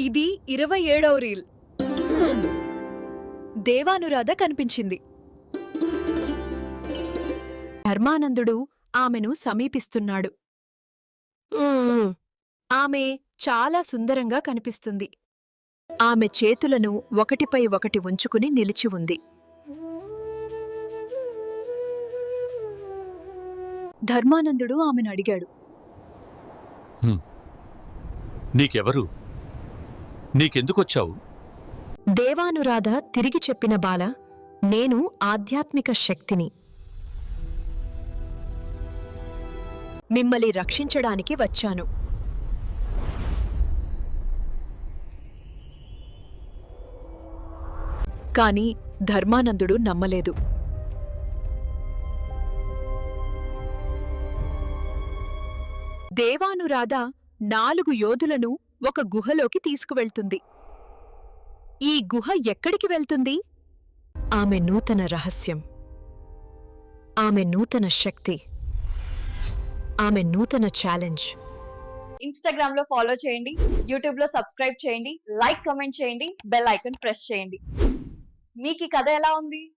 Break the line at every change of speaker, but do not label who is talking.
ఇది ఇరవై ఏడవ రీల్. దేవానురాధ కనిపించింది.
ధర్మానందుడు ఆమెను సమీపిస్తున్నాడు. ఆమె చాలా సుందరంగా కనిపిస్తుంది. ఆమె చేతులను ఒకటిపై ఒకటి ఉంచుకుని నిలిచి ఉంది.
ధర్మానందుడు ఆమెను అడిగాడు.
నీకెవరు? నీకెందుకొచ్చావు?
దేవానురాధ తిరిగి చెప్పిన బాల నేను ఆధ్యాత్మిక శక్తిని. మిమ్మల్ని రక్షించడానికి వచ్చాను. కాని ధర్మానందుడు నమ్మలేదు. దేవానురాధ నాలుగు యోధులను ఒక గుహలోకి తీసుకువెళ్తుంది. ఈ గుహ ఎక్కడికి వెళ్తుంది? ఆమె నూతన రహస్యం. ఆమె నూతన శక్తి. ఆమె నూతన ఛాలెంజ్.
ఇన్స్టాగ్రామ్లో ఫాలో చేయండి. యూట్యూబ్లో సబ్స్క్రైబ్ చేయండి. లైక్ కమెంట్ చేయండి. బెల్ ఐకాన్ ప్రెస్ చేయండి. మీకు ఈ కథ ఎలా ఉంది?